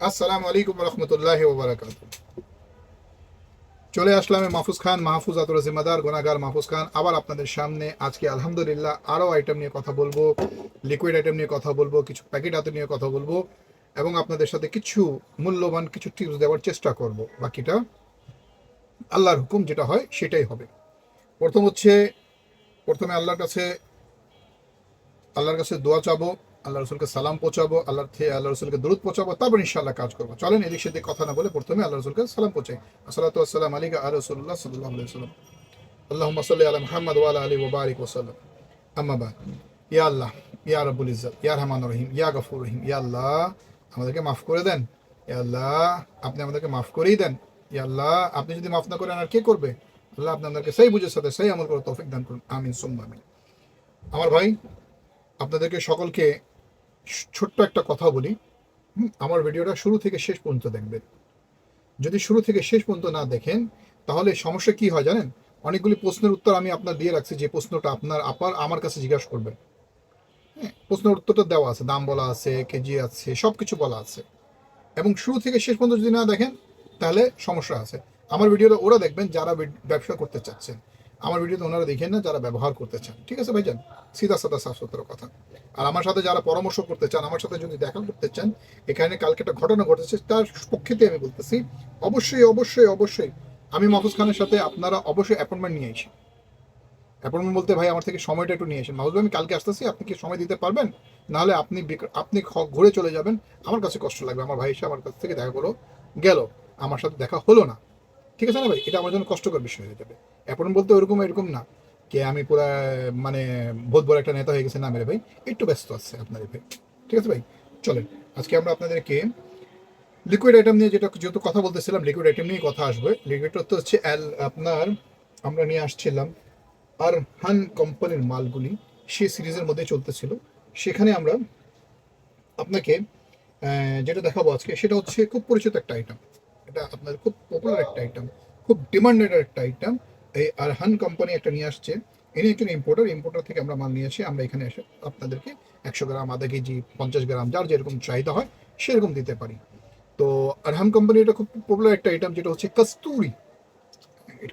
আসসালামু আলাইকুম রহমতুল্লাহ ওবরাকাত। চলে আসলাম মাহফুজ খান, মাহফুজ আতুর জিম্মাদার গোনাগার মাহফুজ খান। আবার আপনাদের সামনে আজকে আলহামদুলিল্লাহ আরও আইটেম নিয়ে কথা বলব লিকুইড আইটেম নিয়ে কথা বলব, কিছু প্যাকেট হাতে নিয়ে কথা বলব, এবং আপনাদের সাথে কিছু মূল্যবান কিছু টিপস দেওয়ার চেষ্টা করব। বাকিটা আল্লাহর হুকুম যেটা হয় সেটাই হবে। প্রথম হচ্ছে, প্রথমে আল্লাহর কাছে আল্লাহর কাছে দোয়া চাবো। আল্লাহ রসুলকে সালাম পৌঁছাবো আল্লাহ থেকে আল্লাহ রসুলকে দূরত পৌঁছাবো, তারপর ইনশাল্লাহ কাজ করব। চলেন এদিক সেদিক কথা না বলে প্রথমে আল্লাহ রসুলকে সালাম পৌঁছাই। আসসালাতু আসসালাম আলিকা আর রসুল্লাহ সাল্লাহ সাল্লাম আল্লাহ সাল্লি আলা মুহাম্মদ ওয়ালা আলী ওবারিক ওসাল্লাম আম্মা বাদ। ইয়া আল্লাহ, ইয়া রব্বুল ইজ্জত, ইয়া রহমান রহিম, ইয়া গফুর রহিম, ইয়া আল্লাহ, আমাদেরকে মাফ করে দেন। ইয়া আল্লাহ, আপনি আমাদেরকে মাফ করেই দেন। ইয়া আল্লাহ, আপনি যদি মাফ না করেন আর কে করবে? আল্লাহ আপনি আমাদেরকে সেই বুঝের সাথে সেই আমল করে তৌফিক দান করুন। আমিন, সুম্মা আমিন। আমার ভাই, আপনাদেরকে সকলকে ছোট্ট একটা কথা বলি। আমার ভিডিওটা শুরু থেকে শেষ পর্যন্ত দেখবেন। যদি শুরু থেকে শেষ পর্যন্ত না দেখেন, তাহলে সমস্যা কি হয় জানেন? অনেকগুলি প্রশ্নের উত্তর আমি আপনার দিয়ে রাখছি, যে প্রশ্নটা আপনার আপার, আমার কাছে জিজ্ঞাসা করবেন। হ্যাঁ প্রশ্নের উত্তরটা দেওয়া আছে। দাম বলা আছে, কেজি আছে সব কিছু বলা আছে। এবং শুরু থেকে শেষ পর্যন্ত যদি না দেখেন, তাহলে সমস্যা আছে। আমার ভিডিওটা ওরা দেখবেন, যারা ব্যবসা করতে চাচ্ছেন। আমার ভিডিওতে ওনারা দেখেন না যারা ব্যবহার করতে চান। ঠিক আছে ভাইজান? সিধা সাদা সাফ সুতরা কথা। আর আমার সাথে যারা পরামর্শ করতে চান আমার সাথে যদি দেখা করতে চান এখানে কালকে একটা ঘটনা ঘটেছে তার পক্ষেতে আমি বলতেছি অবশ্যই অবশ্যই অবশ্যই আমি মাহফুজ খানের সাথে আপনারা অবশ্যই অ্যাপয়েন্টমেন্ট নিয়ে আসি। অ্যাপয়েন্টমেন্ট বলতে ভাই আমার থেকে সময়টা একটু নিয়ে আসেন। মাহফুজ ভাই, আমি কালকে আসতেছি আপনি কি সময় দিতে পারবেন? নাহলে আপনি আপনি ঘুরে চলে যাবেন। আমার কাছে কষ্ট লাগবে আমার ভাই এসে আমার কাছ থেকে দেখা করো। গেল আমার সাথে দেখা হলো না। ঠিক আছে না ভাই? এটা আমার জন্য কষ্টকর বিষয় হয়ে যাবে। অ্যাপয়েন্টমেন্ট বলতে ওরকম এরকম না কে আমি পুরা মানে বহুত বড় একটা নেতা হয়ে গেছে না মেরে ভাই, একটু ব্যস্ত আছে আপনার ভাই। ঠিক আছে ভাই? চলেন, আজকে আমরা আপনাদেরকে লিকুইড আইটেম নিয়ে যেটা যেহেতু কথা বলতেছিলাম লিকুইড আইটেম নিয়ে কথা আসবে। লিকুইডটা তো হচ্ছে অ্যাল আপনার, আমরা নিয়ে আসছিলাম আর হান কোম্পানির মালগুলি। সেই সিরিজের মধ্যে চলতেছিল। সেখানে আমরা আপনাকে যেটা দেখাবো আজকে, সেটা হচ্ছে খুব পরিচিত একটা আইটেম এটা আপনার খুব পপুলার একটা আইটেম খুব ডিমান্ডেড একটা আইটেম এই আরহান কোম্পানি একটা নিয়ে আসছে। ইনি একজন ইম্পোর্টার ইম্পোর্টার থেকে আমরা মাল নিয়ে আসি, আমরা এখানে এসে আপনাদেরকে একশো গ্রাম, আধা কেজি, পঞ্চাশ গ্রাম, যার যেরকম চাহিদা হয় সেরকম দিতে পারি। তো আরহান কোম্পানি এটা খুব পপুলার একটা আইটেম যেটা হচ্ছে কস্তুরি।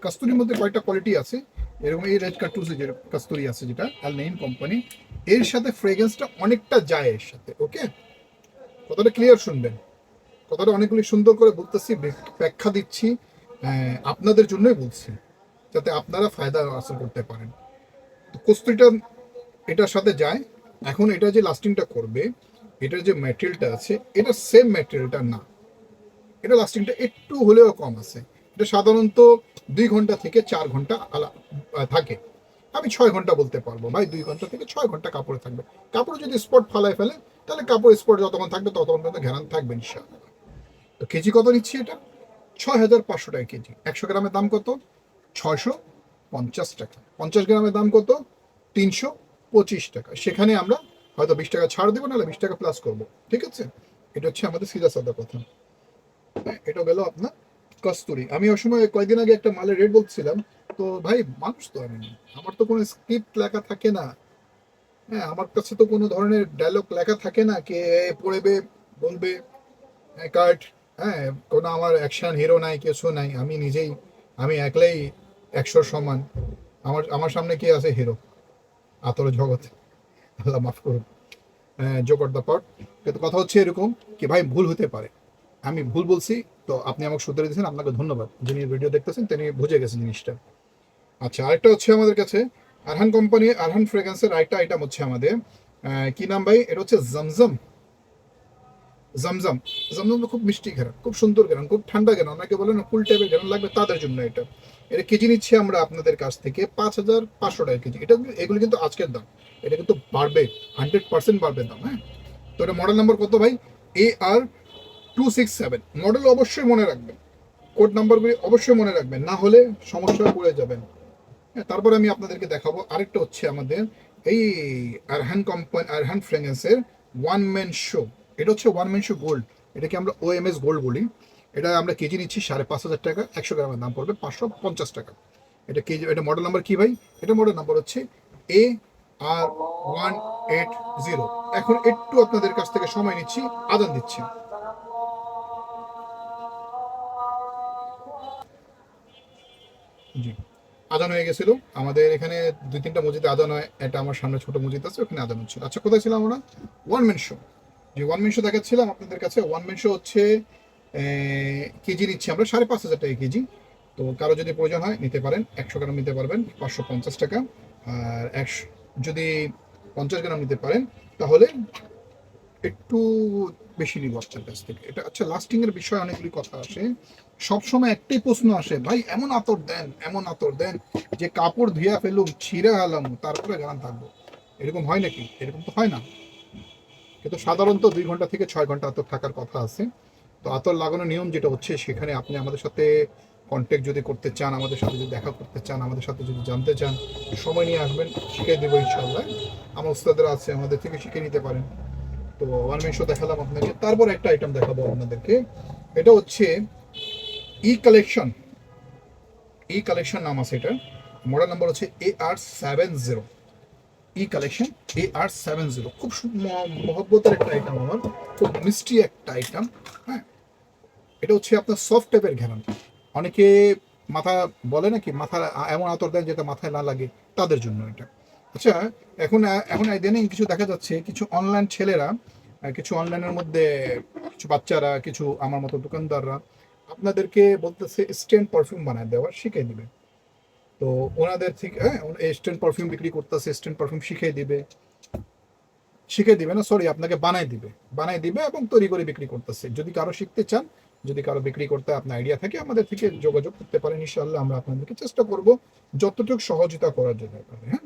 কাস্তুরির মধ্যে কয়েকটা কোয়ালিটি আছে। এরকম এই রেড কার্টুসে যে কাস্তুরি আছে যেটা আর নেইম কোম্পানি এর সাথে ফ্রেগ্রেন্সটা অনেকটা যায় এর সাথে ওকে কথাটা ক্লিয়ার শুনবেন। কথাটা অনেকগুলি সুন্দর করে বলতেছি ব্যাখ্যা দিচ্ছি আপনাদের জন্যই বলছি, যাতে আপনারা ফায়দা হাসিল করতে পারেন। তো কস্তুরিটা এটার সাথে যায়, এখন এটা যে লাস্টিংটা করবে, এটার যে ম্যাটেরিয়ালটা আছে, এটা সেম ম্যাটেরিয়ালটা না। এটা লাস্টিংটা একটু হলেও কম আছে। এটা সাধারণত দুই ঘণ্টা থেকে চার ঘণ্টা আলা- থাকে। আমি ছয় ঘণ্টা বলতে পারব, ভাই, দুই ঘণ্টা থেকে ছয় ঘণ্টা কাপড়ে থাকবে। কাপড় যদি স্পট ফালায় ফেলে, তাহলে কাপড় স্পট যতক্ষণ থাকবে, ততক্ষণ পর্যন্ত ঘেরান থাকবে, ইনশাআল্লাহ। তো কেজি কত নিচ্ছি এটা? ছয় হাজার পাঁচশো টাকা কেজি। একশো গ্রামের দাম কত? ছয়শো পঞ্চাশ টাকা। পঞ্চাশ গ্রামের দাম কত? তিনশো পঁচিশ টাকা। সেখানে আমরা হয়তো বিশ টাকা ছাড় দেবো নাহলে বিশ টাকা প্লাস করব। ঠিক আছে? এটা হচ্ছে আমাদের সিধা সাদা কথা। হ্যাঁ, এটা গেল আপনার কস্তুরি। আমি ওই সময় কয়েকদিন আগে একটা মালের রেট বলছিলাম। তো ভাই মানুষ তো আমি। আমার তো কোনো স্ক্রিপ্ট লেখা থাকে না। হ্যাঁ আমার কাছে তো কোনো ধরনের ডায়লগ লেখা থাকে না কে পড়বে বলবে কার্ড হ্যাঁ কোনো আমার অ্যাকশন হিরো নাই, কিছু নাই। আমি নিজেই, আমি একলাই একশোর সমান। আমার আমার সামনে কি আছে হিরো আতর জগৎ আল্লাহ মাফ করুন। জোকর দ্য পট কিন্তু কথা হচ্ছে এরকম কি ভাই, ভুল হতে পারে। আমি ভুল বলছি, তো আপনি আমাকে শুধরে দিয়েছেন, আপনাকে ধন্যবাদ। যিনি ভিডিও দেখতেছেন, তিনি বুঝে গেছেন জিনিসটা। আচ্ছা আরেকটা হচ্ছে আমাদের কাছে, আরহান কোম্পানি আরহান ফ্রেগ্রেন্সের আরেকটা আইটেম হচ্ছে আমাদের। কি নাম ভাই? এটা হচ্ছে জমজম। জমজম। জমজম খুব মিষ্টি ঘেরান, খুব সুন্দর ঘেরান, খুব ঠান্ডা ঘেরান। অনেকে বলেন ফুল টাইপের ঘেরান লাগবে, তাদের জন্য এটা। এটা কেজি নিচ্ছি আমরা আপনাদের কাছ থেকে পাঁচ হাজার পাঁচশো টাকা কেজি। এটা এগুলো কিন্তু আজকের দাম। এটা কিন্তু বাড়বে হান্ড্রেড পার্সেন্ট বাড়বে দাম হ্যাঁ? তো এটা মডেল নাম্বার কত ভাই? A R two six seven model অবশ্যই মনে রাখবেন। কোড নাম্বারগুলি অবশ্যই মনে রাখবেন। না হলে সমস্যায় পড়ে যাবেন। হ্যাঁ তারপরে আমি আপনাদেরকে দেখাবো আরেকটা হচ্ছে আমাদের এই আরহান কোম্পানি আরহান ফ্রেগেন্সের ওয়ান ম্যান শো এটা হচ্ছে ওয়ান মেনশো গোল্ড এটাকে আমরা ও এম এস গোল্ড বলি। এটা আমরা কেজি নিচ্ছি সাড়ে পাঁচ হাজার টাকা। একশো গ্রামের দাম পড়বে পাঁচশো পঞ্চাশ টাকা। এটা কেজি, এটা মডেল নাম্বার কী ভাই? এটা মডেল নাম্বার হচ্ছে A R one eight zero এখন একটু আপনাদের কাছ থেকে সময় নিচ্ছি, আদান দিচ্ছি। আদান হয়ে গেছিল। আমাদের এখানে দুই তিনটা মসজিদে আদান হয়। এটা আমার সামনে ছোট মসজিদ আছে, ওখানে আদান হচ্ছিল। আচ্ছা কোথায় ছিলাম আমরা? ওয়ান মেন শো যে ওয়ান ম্যান শো দেখাচ্ছিলাম আপনাদের কাছে ওয়ান ম্যান শো হচ্ছে কেজি নিচ্ছি আমরা, সাড়ে পাঁচ হাজার টাকা কেজি। তো কারও যদি প্রয়োজন হয়, নিতে পারেন। একশো গ্রাম নিতে পারবেন, পাঁচশো পঞ্চাশ টাকা। আর একশো, যদি পঞ্চাশ গ্রাম নিতে পারেন, তাহলে একটু বেশি নিব আপনার কাছ থেকে। এটা আচ্ছা লাস্টিং এর বিষয়ে অনেকগুলি কথা আসে। সবসময় একটাই প্রশ্ন আসে, ভাই, এমন আতর দেন, এমন আতর দেন যে কাপড় ধুইয়া ফেলুম, ছিঁড়ে হালাম, তারপরে গান থাকব। এরকম হয় নাকি? এরকম তো হয় না। কিন্তু সাধারণত দুই ঘণ্টা থেকে ছয় ঘণ্টা আতর থাকার কথা আছে। তো আতর লাগানোর নিয়ম যেটা হচ্ছে, সেখানে আপনি আমাদের সাথে কন্ট্যাক্ট যদি করতে চান, আমাদের সাথে যদি দেখা করতে চান, আমাদের সাথে যদি জানতে চান সময় নিয়ে আসবেন, শিখিয়ে দেবো ইনশাল্লাহ আমার উস্তাদের আছে, আমাদের থেকে শিখে নিতে পারেন। তো ওয়ান মিন শো দেখালাম আপনাকে তারপর একটা আইটেম দেখাবো আপনাদেরকে। এটা হচ্ছে ই কালেকশন ই কালেকশন নাম আছে এটা। মডেল নাম্বার হচ্ছে A R seven zero E collection A R seven zero খুব মহব্বতের একটা আইটেম আমার, খুব মিষ্টি একটা আইটেম হ্যাঁ। এটা হচ্ছে আপনার সফট টাইপের ঘেরান অনেকে মাথা বলে নাকি, মাথা এমন আতর দেন যেটা মাথায় না লাগে, তাদের জন্য এটা। আচ্ছা এখন এখন ইদানিং কিছু দেখা যাচ্ছে, কিছু অনলাইন ছেলেরা কিছু অনলাইনের মধ্যে, কিছু বাচ্চারা, কিছু আমার মতো দোকানদাররা, আপনাদেরকে বলতেছে স্ট্যান্ড পারফিউম বানায় দেওয়া, শিখিয়ে দিবে। তো ওনাদের থেকে হ্যাঁ স্ট্যান্ড পারফিউম বিক্রি করতেছে স্ট্যান্ড পারফিউম শিখিয়ে দিবে। শিখিয়ে দিবে না সরি আপনাকে বানাই দিবে। বানাই দিবে এবং তৈরি করে বিক্রি করতেছে। যদি কারও শিখতে চান, যদি কারও বিক্রি করতে আপনার আইডিয়া থাকে, আমাদের থেকে যোগাযোগ করতে পারেন, ইনশাআল্লাহ আমরা আপনাদেরকে চেষ্টা করব যতটুকু সহযোগিতা করার জন্য হ্যাঁ।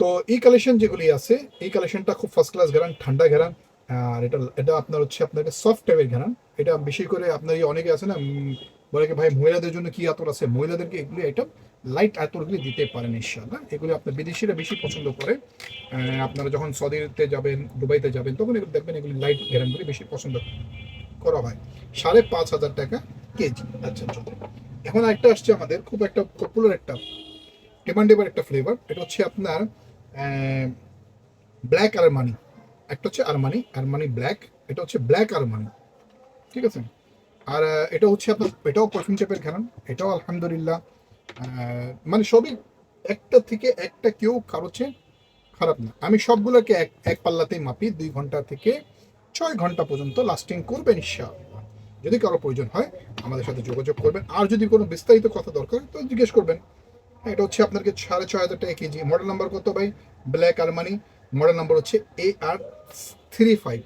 তো এই কালেকশন যেগুলি আছে, এই কালেকশনটা খুব ফার্স্ট ক্লাস ঘেরান, ঠান্ডা ঘেরান, আর এটা এটা আপনার হচ্ছে আপনাকে সফট টাইপের ঘেরান। এটা বেশি করে আপনার অনেকে আছে না বলে ভাই, মহিলাদের জন্য কি আতর আছে? মহিলাদেরকে এগুলি আইটেম লাইট আতরগুলি দিতে পারেন ইনশাআল্লাহ। এগুলি আপনার বিদেশিরা বেশি পছন্দ করে। আপনারা যখন সৌদিতে যাবেন, দুবাইতে যাবেন, তখন এগুলো দেখবেন এগুলি লাইট ঘেরানগুলি বেশি পছন্দ করা হয়। সাড়ে পাঁচ হাজার টাকা কেজি। আচ্ছা চলো এখন একটা আসছে আমাদের, খুব একটা পপুলার একটা ডিমান্ডেবল একটা ফ্লেভার এটা হচ্ছে আপনার ব্ল্যাক আরমানি। একটা হচ্ছে আরমানি আরমানি ব্ল্যাক এটা হচ্ছে ব্ল্যাক আরমানি। ঠিক আছে? আর এটা হচ্ছে আপনার এটাও পারফিউম টাইপের ঘেরান এটাও আলহামদুলিল্লাহ মানে সবই একটা থেকে একটা কেউ কারও চেয়ে খারাপ না। আমি সবগুলোকে এক এক পাল্লাতেই মাপি দুই ঘণ্টা থেকে ছয় ঘণ্টা পর্যন্ত লাস্টিং করবেন ইনশাআল্লাহ। যদি কারও প্রয়োজন হয় আমাদের সাথে যোগাযোগ করবেন। আর যদি কোনো বিস্তারিত কথা দরকার তো জিজ্ঞেস করবেন। হ্যাঁ, এটা হচ্ছে আপনাকে সাড়ে ছয় হাজার টাকা কেজি। মডেল নাম্বার কত ভাই? ব্ল্যাক আরমানি মডেল নাম্বার হচ্ছে এ আর থ্রি ফাইভ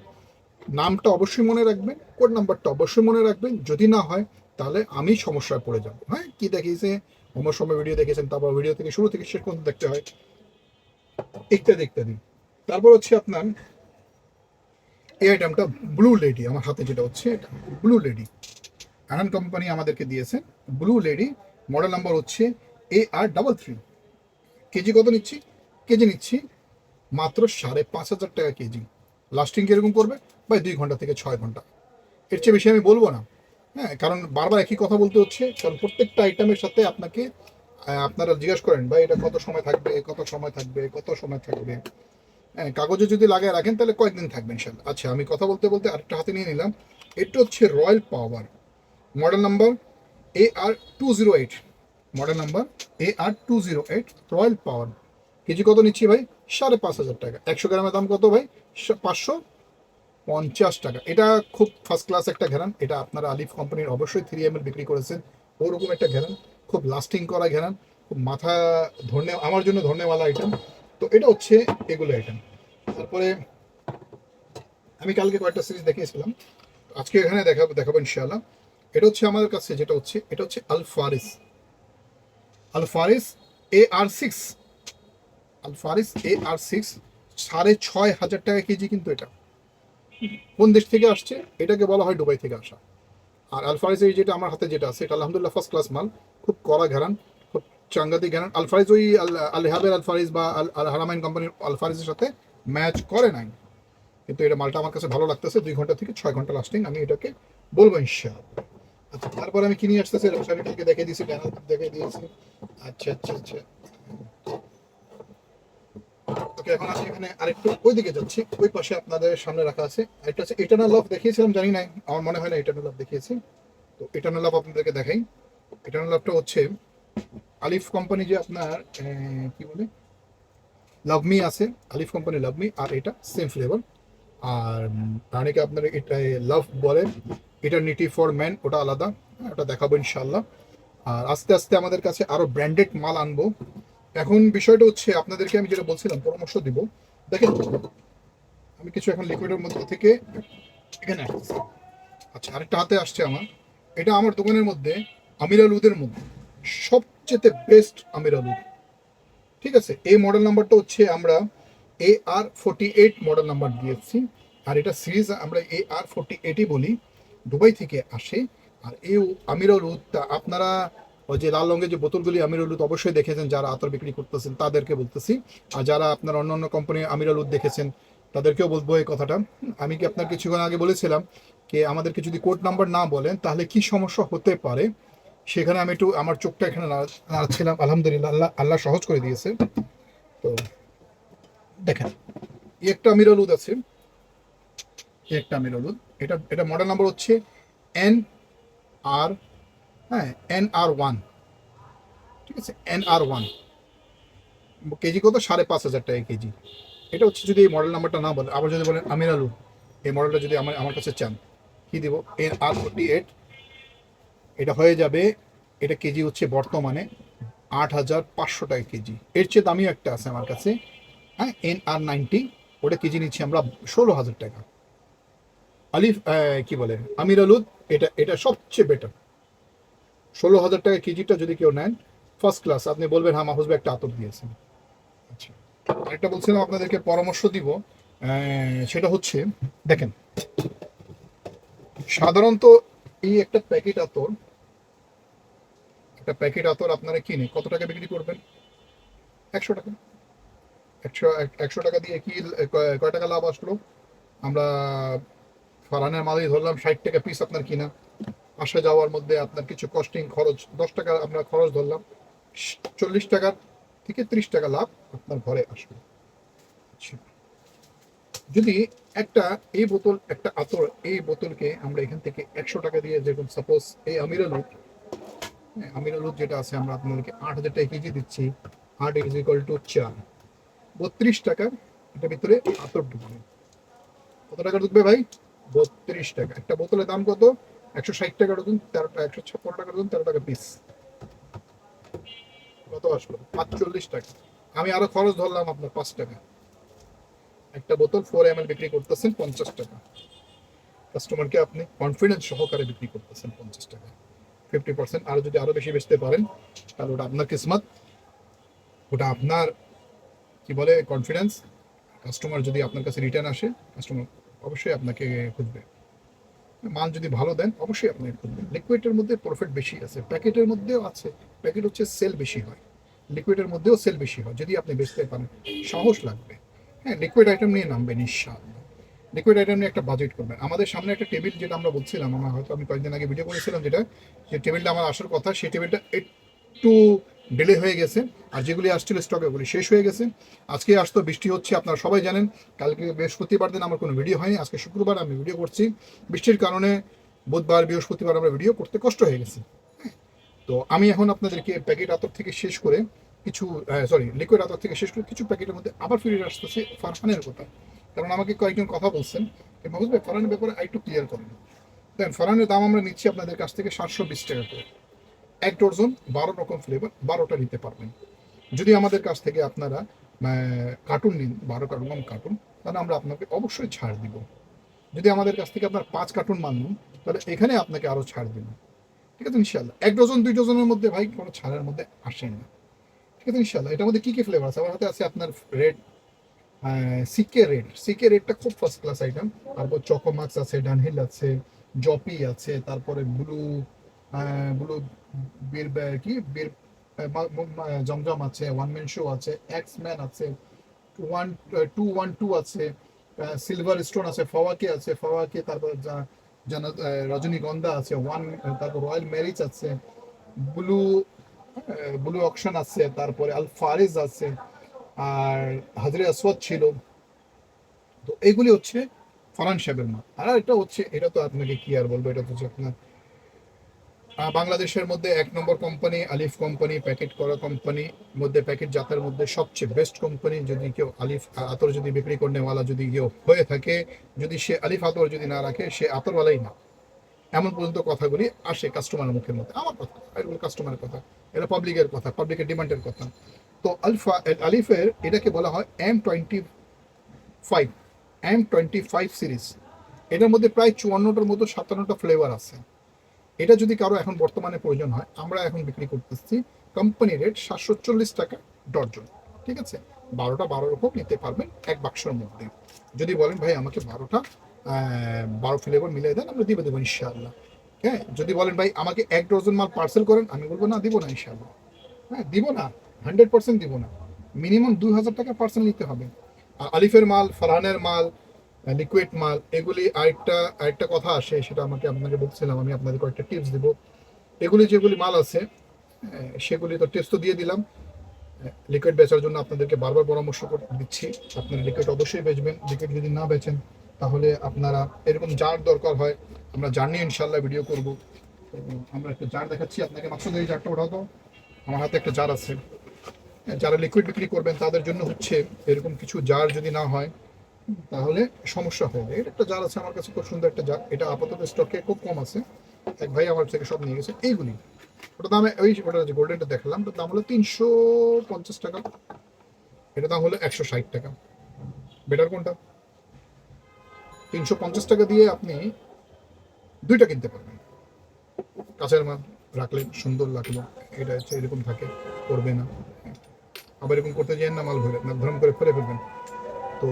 নামটা অবশ্যই মনে রাখবেন কোড নাম্বারটা অবশ্যই মনে রাখবেন। যদি না হয়, তাহলে আমি সমস্যায় পড়ে যাব। হ্যাঁ কি দেখিয়েছে? আমার সময় ভিডিও দেখেছেন, তারপর ভিডিও থেকে শুরু থেকে শেষ পর্যন্ত দেখতে হয়। ইত্যাদি ইত্যাদি তারপর হচ্ছে আপনার এই আইটেমটা ব্লু লেডি আমার হাতে যেটা হচ্ছে ব্লু লেডি আনান কোম্পানি আমাদেরকে দিয়েছে ব্লু লেডি মডেল নাম্বার হচ্ছে A R double three KG কত নিচ্ছি? কেজি নিচ্ছি মাত্র সাড়ে পাঁচ হাজার টাকা কেজি। লাস্টিং কীরকম করবে ভাই দুই ঘণ্টা থেকে ছয় ঘণ্টা। এর চেয়ে বেশি আমি বলব না। হ্যাঁ কারণ বারবার একই কথা বলতে হচ্ছে। কারণ প্রত্যেকটা আইটেমের সাথে আপনাকে আপনারা জিজ্ঞেস করেন, ভাই, এটা কত সময় থাকবে? কত সময় থাকবে? কত সময় থাকবে? হ্যাঁ কাগজে যদি লাগিয়ে রাখেন, তাহলে কয়েকদিন থাকবে ইনশাল্লাহ। আচ্ছা আমি কথা বলতে বলতে আরেকটা হাতে নিয়ে নিলাম। এটা হচ্ছে royal power model number A R two zero eight model number A R two zero eight royal power KG কত নিচ্ছি ভাই? সাড়ে পাঁচ হাজার টাকা। একশো গ্রামের দাম কত ভাই? পাঁচশো পঞ্চাশ টাকা। এটা খুব ফার্স্ট ক্লাস একটা ঘেরান। এটা আপনারা আলিফ কোম্পানির অবশ্যই থ্রি এম বিক্রি করেছেন। ওরকম একটা ঘেরান। খুব লাস্টিং করা ঘেরান। খুব মাথা ধরনে, আমার জন্য ধরনেওয়ালা আইটেম তো এটা হচ্ছে এগুলো আইটেম তারপরে আমি কালকে কয়েকটা সিরিজ দেখিয়েছিলাম। আজকে এখানে দেখাবো দেখাবো ইনশাআল্লাহ। এটা হচ্ছে আমাদের কাছে যেটা হচ্ছে, এটা হচ্ছে Al Faris. Al Faris A R six Al Faris A R six সাড়ে ছয় হাজার টাকা কেজি কিন্তু এটা। কোন দেশ থেকে আসছে? এটাকে বলা হয় দুবাই থেকে আসা। আর আলফারিজ ওই যেটা আমার হাতে যেটা আছে, এটা আলহামদুলিল্লাহ ফার্স্ট ক্লাস মাল। খুব কড়া ঘেরান খুব চাঙ্গাতি ঘেরান আলফারিজ ওই আল- আল আলফারিজ বা আল হারামাইন কোম্পানির আলফারিজের সাথে ম্যাচ করে নাই। কিন্তু এটা মালটা আমার কাছে ভালো লাগতেছে, দুই ঘণ্টা থেকে ছয় ঘণ্টা লাস্টিং আমি এটাকে বলব ইনশাআল্লাহ। আচ্ছা তারপর আমি কিনে আসতেছি? দেখে দিয়েছি দেখে দিয়েছি। আচ্ছা আচ্ছা আচ্ছা। ওকে এখন আসি এখানে আরেকটু ওইদিকে যাচ্ছি। ওই পাশে আপনাদের সামনে রাখা আছে। ইটার্নাল লাভ দেখিয়েছিলাম জানি আমার মনে হয় না লাভ দেখিয়েছি। তো লাভ আপনাদেরকে দেখাই। লাভটা হচ্ছে আলিফ কোম্পানি যে আপনার কি বলে? লাভমি আছে আলিফ কোম্পানি লাভমি আর এটা সেম ফ্লেভার আর অনেকে আপনার এটা লাভ বলে। ইটার্নিটি ফর ম্যান ওটা আলাদা। হ্যাঁ, ওটা দেখাবো ইনশাল্লাহ আর আস্তে আস্তে আমাদের কাছে আরও ব্র্যান্ডেড মাল আনব। এখন বিষয়টা হচ্ছে আপনাদেরকে আমি যেটা বলছিলাম, পরামর্শ দিব। দেখেন, আমি কিছু এখন লিকুইডের মধ্যে থেকে এখানে আচ্ছা আরেকটা হাতে আসছে আমার। এটা আমার দোকানের মধ্যে আমির আলুদের মধ্যে। সবচেয়ে বেস্ট আমির উদ। ঠিক আছে, এই মডেল নাম্বারটা হচ্ছে আমরা A R forty eight model number দিয়েছি। আর এটা সিরিজ আমরা এ আর ফোর্টি এইটই বলি। দুবাই থেকে আসে। আর এই আমিরুল উদটা আপনারা ওই যে লাল রঙের যে বোতলগুলি আমিরুল উদ অবশ্যই দেখেছেন, যারা আতর বিক্রি করতেছেন, তাদেরকে বলতেছি। আর যারা আপনার অন্য অন্য কোম্পানি আমিরুল উদ দেখেছেন, তাদেরকেও বলব এই কথাটা। আমি কি আপনার কিছুক্ষণ আগে বলেছিলাম যে, আমাদেরকে যদি কোড নাম্বার না বলেন, তাহলে কি সমস্যা হতে পারে? সেখানে আমি একটু আমার চোখটা এখানে নাড়া- নাড়াচ্ছিলাম আলহামদুলিল্লাহ, আল্লাহ আল্লাহ সহজ করে দিয়েছে। তো দেখেন, একটা আমিরুল উদ আছে। একটা আমিরুল উদ এটা এটা মডেল নাম্বার হচ্ছে এন আর হ্যাঁ এন আর ওয়ান ঠিক আছে এন আর ওয়ান কেজি কত? সাড়ে পাঁচ হাজার টাকা কেজি। এটা হচ্ছে যদি এই মডেল নাম্বারটা না বলে, আবার যদি বলেন আমির আলু, এই মডেলটা যদি আমার আমার কাছে চান, কি দেবো? এন আর ফোর্টি এইট এটা হয়ে যাবে, এটা কেজি হচ্ছে বর্তমানে আট হাজার পাঁচশো টাকা কেজি। এর চেয়ে দামিও একটা আছে আমার কাছে। হ্যাঁ এন আর নাইনটি ওটা কেজি নিচ্ছি আমরা ষোলো হাজার টাকা। আলিফ কি বলে? আমির আলুদ এটা এটা সবচেয়ে বেটার ষোলো হাজার টাকা কেজিটা যদি কেউ নেন ফার্স্ট ক্লাস আপনি বলবেন হ্যাঁ মাহফুজ ভাই একটা আতর দিয়েছেন। আচ্ছা আরেকটা বলছিলাম, আপনাদেরকে পরামর্শ দিব। সেটা হচ্ছে, দেখেন, সাধারণত এই একটা প্যাকেট আতর, একটা প্যাকেট আতর আপনারা কিনে কত টাকা বিক্রি করবেন? একশো টাকা। একশো এক- একশো টাকা দিয়ে কি, কয় টাকা লাভ আসলো? আমরা ফারানের মালই ধরলাম, ষাট টাকা পিস আপনার কিনা। আসা যাওয়ার মধ্যে আপনার কিছু কস্টিং খরচ দশ টাকা আমরা খরচ ধরলাম চল্লিশ টাকার থেকে ত্রিশ টাকা লাভ আপনার ঘরে আসবে। আচ্ছা। যদি একটা এই বোতল একটা আতর এই বোতলকে আমরা এখান থেকে একশো টাকা দিয়ে যেরকম সাপোজ এই আমিরাল উড হ্যাঁ, আমিরাল যেটা আছে আমরা আপনাদেরকে আট হাজার টাকা কেজি দিচ্ছি। আট ইজ ইকুয়াল টু চার। বত্রিশ টাকার এটার ভিতরে আতর ঢুকবে। কত টাকা ঢুকবে ভাই? বত্রিশ টাকা। একটা বোতলের দাম কত? একশো ষাট টাকা একশো ছাপ্পান্ন টাকা তেরো টাকা কত আসলো? পাঁচচল্লিশ টাকা। আমি আরও খরচ ধরলাম আপনার পাঁচ টাকা। একটা বোতল ফোর এম বিক্রি করতেছেন পঞ্চাশ টাকা। কাস্টমারকে আপনি কনফিডেন্স সহকারে বিক্রি করতেছেন পঞ্চাশ টাকা। ফিফটি পার্সেন্ট আরও যদি আরও বেশি বেচতে পারেন, তাহলে ওটা আপনার কিসমত। ওটা আপনার, কি বলে কনফিডেন্স কাস্টমার যদি আপনার কাছে রিটার্ন আসে, কাস্টমার অবশ্যই আপনাকে খুঁজবে। মাল যদি ভালো দেন, অবশ্যই আপনি খুঁজবেন লিকুইডের মধ্যে প্রফিট বেশি আছে। প্যাকেটের মধ্যেও আছে। প্যাকেট হচ্ছে সেল বেশি হয়। লিকুইডের মধ্যেও সেল বেশি হয়, যদি আপনি বেচতে পারেন। সাহস লাগবে। হ্যাঁ লিকুইড আইটেম নিয়ে নামবেন, ইনশাআল্লাহ। লিকুইড আইটেম নিয়ে একটা বাজেট করবেন। আমাদের সামনে একটা টেবিল যেটা আমরা বলছিলাম, আমার হয়তো আমি কয়েকদিন আগে ভিডিও করেছিলাম যেটা, যে টেবিলটা আমার আসার কথা, সেই টেবিলটা একটু ডিলে হয়ে গেছে, আর যেগুলি আসছিল স্টকে ওগুলি শেষ হয়ে গেছে। আজকে আসতো বৃষ্টি হচ্ছে, আপনারা সবাই জানেন, কালকে বৃহস্পতিবার দিন আমার কোনো ভিডিও হয়নি, আজকে শুক্রবার আমি ভিডিও করছি। বৃষ্টির কারণে বুধবার, বৃহস্পতিবার আমরা ভিডিও করতে কষ্ট হয়ে গেছে। তো আমি এখন আপনাদেরকে প্যাকেট আতর থেকে শেষ করে কিছু সরি লিকুইড আতর থেকে শেষ করে কিছু প্যাকেটের মধ্যে আবার ফিরে আসতেছে ফারহানের কথা। কারণ আমাকে কয়েকজন কথা বলছেন মাহবুব ভাই ফারহানের ব্যাপারে আর একটু ক্লিয়ার করেন। দেখেন ফারহানের দাম আমরা নিচ্ছি আপনাদের কাছ থেকে সাতশো বিশ টাকা করে। এক ডজন বারো রকম ফ্লেভার বারোটা নিতে পারবেন। যদি আমাদের কাছ থেকে আপনারা কার্টুন নিন, বারো কার্টুন কার্টুন তাহলে আমরা আপনাকে অবশ্যই ছাড় দিব। যদি আমাদের কাছ থেকে আপনার পাঁচ কার্টুন মান নিন, তাহলে এখানে আপনাকে আরও ছাড় দিব। ঠিক আছে ইনশাল্লাহ এক ডজন, দুই ডজনের মধ্যে ভাই কোনো ছাড়ের মধ্যে আসেন না। ঠিক আছে ইনশাল্লাহ এটার মধ্যে কী কী ফ্লেভার আছে? আমার হাতে আছে আপনার রেড সিকে রেড সিকে রেডটা খুব ফার্স্ট ক্লাস আইটেম তারপর চকোমাক্স আছে ডানহিল আছে জপি আছে, তারপরে ব্লু ব্লু বীর কি? বীর মা- মা- মা- জমজম আছে ওয়ান ম্যান শো আছে এক্স ম্যান আছে ওয়ান টু ওয়ান টু আছে সিলভার স্টোন আছে ফওয়াকে আছে ফওয়াকে তারপর রজনীগন্ধা আছে ওয়ান তারপর রয়্যাল ম্যারিজ আছে ব্লু ব্লু অকশন আছে, তারপরে আল ফারিজ আছে, আর হাজরে আসওয়াদ ছিল। তো এগুলি হচ্ছে ফরান সাহেবের মাল আর এটা হচ্ছে, এটা তো আপনাকে কি আর বলব? এটা তো হচ্ছে আপনার বাংলাদেশের মধ্যে এক নম্বর কোম্পানি আলিফ কোম্পানি প্যাকেট করা কোম্পানি মধ্যে প্যাকেট জাতের মধ্যে সবচেয়ে বেস্ট কোম্পানি যদি কেউ আলিফ আতর যদি বিক্রি করনেওয়ালা যদি কেউ হয়ে থাকে, যদি সে আলিফ আতর যদি না রাখে, সে আতরওয়ালাই না। এমন পর্যন্ত কথাগুলি আসে কাস্টমারের মুখের মধ্যে। আমার কথা এগুলো কাস্টমারের কথা, এটা পাবলিকের কথা পাবলিকের ডিমান্ডের কথা। তো আলফা আলিফের এটাকে বলা হয় M twenty five M twenty five series এটার মধ্যে প্রায় চুয়ান্নটার মতো সাতান্নটা ফ্লেভার আছে। এটা যদি কারও এখন বর্তমানে প্রয়োজন হয়, আমরা এখন বিক্রি করতেছি কোম্পানি রেট সাতশো চল্লিশ টাকা ডর্জন ঠিক আছে? বারোটা বারো রকম নিতে পারবেন এক বাক্সের মধ্যে। যদি বলেন, ভাই, আমাকে বারোটা বারো ফ্লেভার মিলিয়ে দেন, আমরা দিয়ে দেবো ইনশাআল্লাহ। হ্যাঁ যদি বলেন, ভাই, আমাকে এক ডজন মাল পার্সেল করেন, আমি বলব, না, দিব না ইনশাআল্লাহ। হ্যাঁ দিব না হান্ড্রেড পার্সেন্ট দিব না। মিনিমাম দুই হাজার টাকা পার্সেল নিতে হবে। আলিফের মাল, ফারহানের মাল লিকুইড মাল এগুলি আরেকটা আরেকটা কথা আসে, সেটা আমাকে আপনাকে বলছিলাম, আমি আপনাদের কয়েকটা টিপস দিব। এগুলি যেগুলি মাল আছে সেগুলি তো টেস্ট তো দিয়ে দিলাম। লিকুইড বেচার জন্য আপনাদেরকে বারবার পরামর্শ দিচ্ছি। আপনারা লিকুইড অবশ্যই বেচবেন লিকুইড যদি না বেচেন, তাহলে আপনারা এরকম জার দরকার হয়, আমরা জার নিয়ে ইনশাল্লাহ ভিডিও করব। আমরা একটা জার দেখাচ্ছি, আপনাকে মাত্র এই জারটা ওঠাতো আমার হাতে একটা জার আছে। যারা লিকুইড বিক্রি করবেন, তাদের জন্য হচ্ছে এরকম কিছু জার যদি না হয় তাহলে সমস্যা হয়ে যায় এটা একটা জাল আছে আমার কাছে, খুব সুন্দর একটা জাল। এটা আপাতত স্টকে খুব কম আছে। এক ভাই আমার থেকে সব নিয়ে গেছে। এইগুলি। ওটা দামে ওই ওটা যে গোল্ডেনটা দেখালাম, ওটার দাম হলো তিনশো পঞ্চাশ টাকা। এটা দাম হলো একশো ষাট টাকা। বেটার কোনটা? তিনশো পঞ্চাশ টাকা দিয়ে আপনি দুইটা কিনতে পারবেন। কাঁচের মাল রাখলেন সুন্দর লাগল। এটা হচ্ছে এরকম থাকে, করবে না। আবার এরকম করতে যান না মাল ভরে না ধরম করে ফেলে ফেলবেন। তো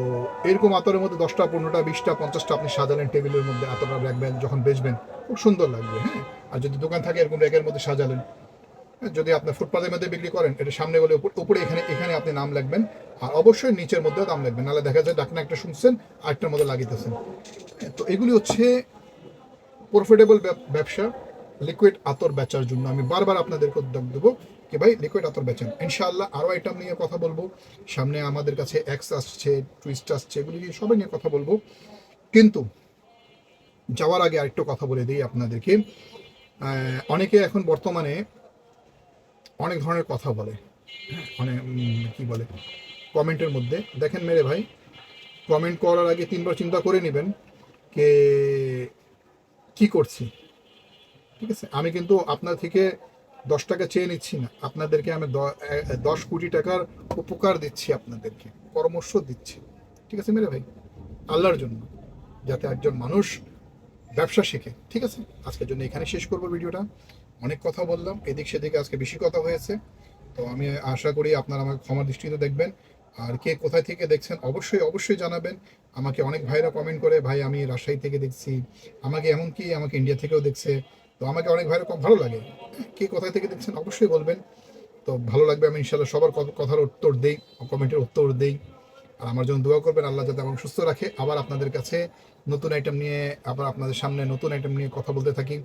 এরকম আতরের মধ্যে দশটা পনেরোটা বিশটা পঞ্চাশটা আপনি সাজালেন টেবিলের মধ্যে আতরটা রাখবেন যখন বেচবেন খুব সুন্দর লাগবে হ্যাঁ? আর যদি দোকান থাকে এরকম র্যাকের মধ্যে সাজালেন। হ্যাঁ, যদি আপনি ফুটপাতের মধ্যে বিক্রি করেন এটা সামনে উপর- উপরে এখানে এখানে আপনি নাম লাগবেন আর অবশ্যই নিচের মধ্যেও দাম লাগবেন নাহলে দেখা যায় ডাকনা একটা শুনছেন আরেকটার মধ্যে লাগিতেছেন। হ্যাঁ, তো এগুলি হচ্ছে প্রফিটেবল ব্যবসা লিকুইড আতর বেচার জন্য। আমি বারবার আপনাদেরকে উদ্যোগ দেবো। কি ভাই লিকুইড আতর বেচেন ইনশাআল্লাহ আরও আইটেম নিয়ে কথা বলব সামনে আমাদের কাছে এক্স আসছে টুইস্ট আসছে এগুলি নিয়ে সবাই নিয়ে কথা বলব কিন্তু যাওয়ার আগে আরেকটু কথা বলে দিই আপনাদেরকে অনেকে এখন বর্তমানে অনেক ধরনের কথা বলে মানে কি বলে কমেন্টের মধ্যে দেখেন মেরে ভাই কমেন্ট করার আগে তিনবার চিন্তা করে নেবেন কে কি করছি ঠিক আছে আমি কিন্তু আপনার থেকে দশ টাকা চেয়ে নিচ্ছি না। আপনাদেরকে আমি দশ কোটি টাকার উপকার দিচ্ছি আপনাদেরকে, পরামর্শ দিচ্ছি। ঠিক আছে মেরে ভাই? আল্লাহর জন্য, যাতে একজন মানুষ ব্যবসা শেখে। ঠিক আছে? আজকের জন্য এখানে শেষ করব ভিডিওটা। অনেক কথা বললাম, এদিক সেদিকে আজকে বেশি কথা হয়েছে। তো আমি আশা করি আপনারা আমাকে ক্ষমা দৃষ্টিতে দেখবেন। আর কে কোথায় থেকে দেখছেন, অবশ্যই অবশ্যই জানাবেন। আমাকে অনেক ভাইরা কমেন্ট করে, ভাই, আমি রাজশাহী থেকে দেখছি। আমাকে এমনকি আমাকে ইন্ডিয়া থেকেও দেখছে। তো আমাকে অনেক ভাইরা খুব ভালো লাগে। কে কোথায় থেকে দেখছেন অবশ্যই বলবেন। তো ভালো লাগবে, আমি ইনশাল্লাহ সবার কথার উত্তর দেই, কমেন্টের উত্তর দেই। আর আমার জন্য দোয়া করবেন, আল্লাহ যাতে আমাকে সুস্থ রাখে। আবার আপনাদের কাছে নতুন আইটেম নিয়ে, আবার আপনাদের সামনে নতুন আইটেম নিয়ে কথা বলতে থাকি।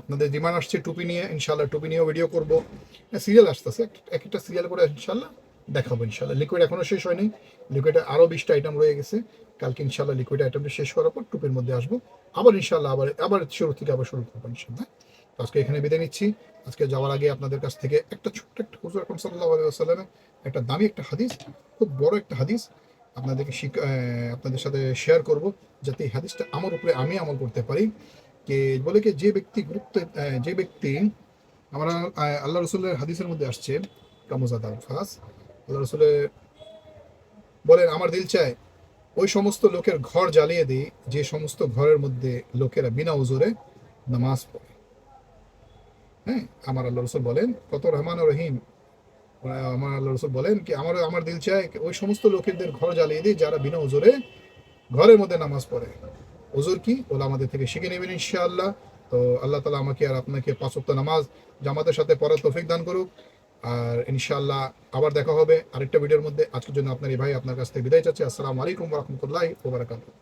আপনাদের ডিমান্ড আসছে টুপি নিয়ে ইনশাল্লাহ টুপি নিয়েও ভিডিও করব। সিরিয়াল আসতেছে, এক একটা সিরিয়াল করে ইনশাল্লাহ দেখাবো ইনশাল্লাহ লিকুইড এখনও শেষ হয়নি। লিকুইডে আরও বিশটা আইটেম রয়ে গেছে। কালকে ইনশাল্লাহ লিকুইড আইটেমটা শেষ করার পর টুপির মধ্যে আসব। আবার ইনশাল্লাহ আবার আবার শুরু থেকে আবার শুরু করব ইনশাল্লাহ আজকে এখানে বিদায় নিচ্ছি। আজকে যাওয়ার আগে আপনাদের কাছ থেকে একটা ছোট্ট একটা হুজুর আকরম সাল্লাহ আলাইসাল্লামের একটা দামি একটা হাদিস, খুব বড় একটা হাদিস আপনাদেরকে আপনাদের সাথে শেয়ার করব, যাতে এই হাদিসটা আমার উপরে আমি আমল করতে পারি। কে বলে কি, যে ব্যক্তি গুরুত্ব যে ব্যক্তি আমরা আল্লাহ রসুলের হাদিসের মধ্যে আসছে, কামুজাদ আলফাস। আল্লাহ রসুলের বলেন, আমার দিল চায় ওই সমস্ত লোকের ঘর জ্বালিয়ে দিই, যে সমস্ত ঘরের মধ্যে লোকেরা বিনা উজুরে নামাজ পড়ে। হ্যাঁ আমার আল্লাহ রসুল বলেন, কত রহমান রহিম। আমার আল্লাহ রসুল বলেন কি, আমার আমার দিল চায় ওই সমস্ত লোকেদের ঘর জ্বালিয়ে দিই, যারা বিনা উজুরে ঘরের মধ্যে নামাজ পড়ে। উজুর কি? ওলা আমাদের থেকে শিখে নেবেন ইনশাআল্লাহ। তো আল্লাহ তালা আমাকে আর আপনাকে পাঁচ নামাজ জামাতের সাথে পড়ার তৌফিক দান করুক। আর ইনশাল্লাহ আবার দেখা হবে আরেকটা ভিডিওর মধ্যে। আজকের জন্য আপনার এই ভাই আপনার কাছ থেকে বিদায় চাচ্ছি। আসসালামু আলাইকুম রহমতুল্লাহ ওবরাকাতুহ